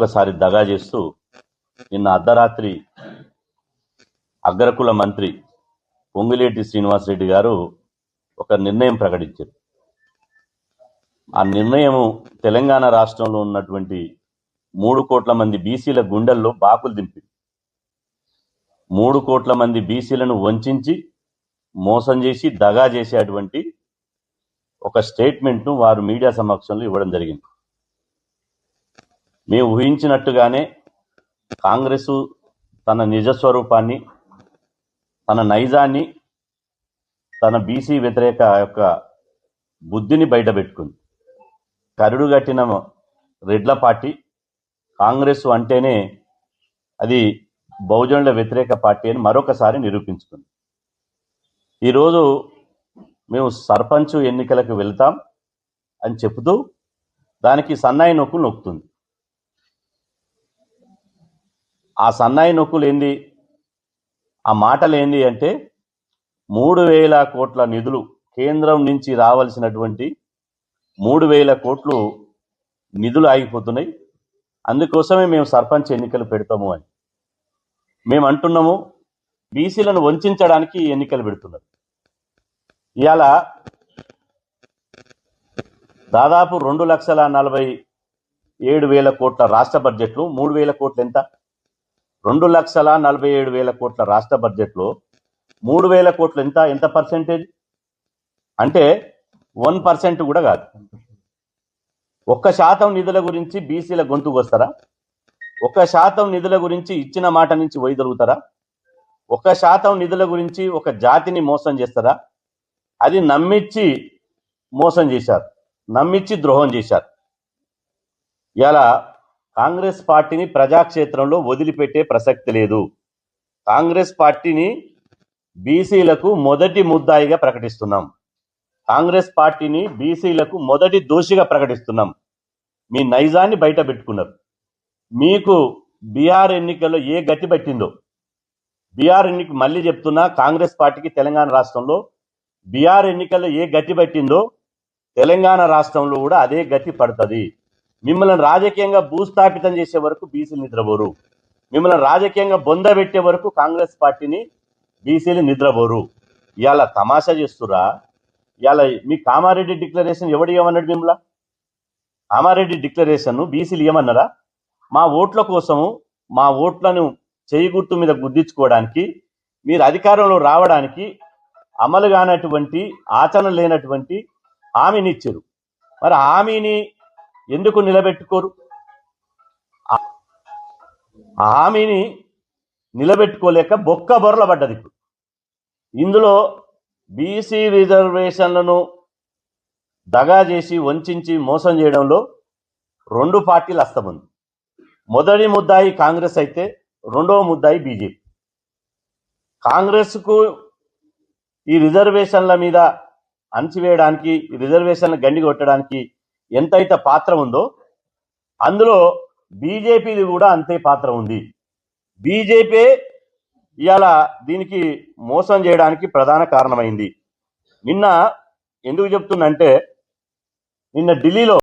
ఒకసారి దగా చేస్తూ నిన్న అర్ధరాత్రి అగ్రకుల మంత్రి పొంగిలేటి శ్రీనివాసరెడ్డి గారు ఒక నిర్ణయం ప్రకటించారు. ఆ నిర్ణయం తెలంగాణ రాష్ట్రంలో ఉన్నటువంటి మూడు కోట్ల మంది బీసీల గుండెల్లో బాకులు దింపి మూడు కోట్ల మంది బీసీలను వంచి మోసం చేసి దగా చేసేటువంటి ఒక స్టేట్మెంట్ను వారు మీడియా సమక్షంలో ఇవ్వడం జరిగింది. మేము ఊహించినట్టుగానే కాంగ్రెస్ తన నిజ స్వరూపాన్ని తన నైజాన్ని తన బీసీ వ్యతిరేక యొక్క బుద్ధిని బయటపెట్టుకుంది. కరుడు కట్టిన రెడ్ల పార్టీ కాంగ్రెస్ అంటేనే అది బహుజనుల వ్యతిరేక పార్టీ అని మరొకసారి నిరూపించుకుంది. ఈరోజు మేము సర్పంచ్ ఎన్నికలకు వెళ్తాం అని చెబుతూ దానికి సన్నాయి నొక్కులు నొక్కుతుంది. ఆ సన్నాయి నొక్కులు ఏంది? ఆ మాటలు ఏంది అంటే మూడు వేల కోట్ల నిధులు కేంద్రం నుంచి రావాల్సినటువంటి మూడు వేల కోట్లు నిధులు ఆగిపోతున్నాయి. అందుకోసమే మేము సర్పంచ్ ఎన్నికలు పెడతాము అని. మేము అంటున్నాము బీసీలను వంచడానికి ఎన్నికలు పెడుతున్నారు. ఇవాళ దాదాపు రెండు లక్షల నలభై ఏడు వేల కోట్ల రాష్ట్ర బడ్జెట్లు మూడు వేల కోట్లు ఎంత? రెండు లక్షల నలభై ఏడు వేల కోట్ల రాష్ట్ర బడ్జెట్లో మూడు వేల కోట్లు ఎంత? ఎంత పర్సెంటేజ్? అంటే వన్ పర్సెంట్ కూడా కాదు. ఒక్క శాతం నిధుల గురించి బీసీల గొంతుకు వస్తారా ఒక్క శాతం నిధుల గురించి ఇచ్చిన మాట నుంచి వైదొలుగుతారా ఒక్క శాతం నిధుల గురించి ఒక జాతిని మోసం చేస్తారా? అది నమ్మిచ్చి మోసం చేశారు. నమ్మిచ్చి ద్రోహం చేశారు. ఇలా కాంగ్రెస్ పార్టీని ప్రజాక్షేత్రంలో వదిలిపెట్టే ప్రసక్తి లేదు. కాంగ్రెస్ పార్టీని బీసీలకు మొదటి ముద్దాయిగా ప్రకటిస్తున్నాం. కాంగ్రెస్ పార్టీని బీసీలకు మొదటి దోషిగా ప్రకటిస్తున్నాం. మీ నైజాన్ని బయట పెట్టుకున్నారు. మీకు బీఆర్ ఎన్నికల్లో ఏ గతి పట్టిందో? బీఆర్ ఎన్నిక మళ్ళీ చెప్తున్నా కాంగ్రెస్ పార్టీకి తెలంగాణ రాష్ట్రంలో బీఆర్ ఎన్నికల్లో ఏ గతి పట్టిందో తెలంగాణ రాష్ట్రంలో కూడా అదే గతి పడుతుంది. మిమ్మల్ని రాజకీయంగా భూస్థాపితం చేసే వరకు బీసీలు నిద్రపోరు. మిమ్మల్ని రాజకీయంగా బొంద పెట్టే వరకు కాంగ్రెస్ పార్టీని బీసీలు నిద్రపోరు. ఇవాళ తమాషా చేస్తురా? ఇవాళ మీ కామారెడ్డి డిక్లరేషన్ ఎవడు ఏమన్నాడు మిమ్మల్ని? కామారెడ్డి డిక్లరేషన్ బీసీలు ఏమన్నారా మా ఓట్ల కోసము మా ఓట్లను చేయి గుర్తు మీద గుర్తించుకోవడానికి మీరు అధికారంలో రావడానికి అమలు కానటువంటి ఆచరణ లేనటువంటి హామీని ఇచ్చారు. మరి హామీని ఎందుకు నిలబెట్టుకోరు? హామీని నిలబెట్టుకోలేక బొక్క బొరల పడ్డది ఇప్పుడు. ఇందులో బీసీ రిజర్వేషన్లను దగా చేసి వంచి మోసం చేయడంలో రెండు పార్టీలు అస్తముంది మొదటి ముద్దాయి కాంగ్రెస్ అయితే రెండవ ముద్దాయి బీజేపీ. కాంగ్రెస్కు ఈ రిజర్వేషన్ల మీద అణచివేయడానికి ఈ గండి కొట్టడానికి ఎంతైతే పాత్ర ఉందో అందులో బీజేపీది కూడా అంతే పాత్ర ఉంది. బీజేపీ ఇవాళ దీనికి మోసం చేయడానికి ప్రధాన కారణమైంది. నిన్న ఎందుకు చెప్తున్నంటే నిన్న ఢిల్లీలో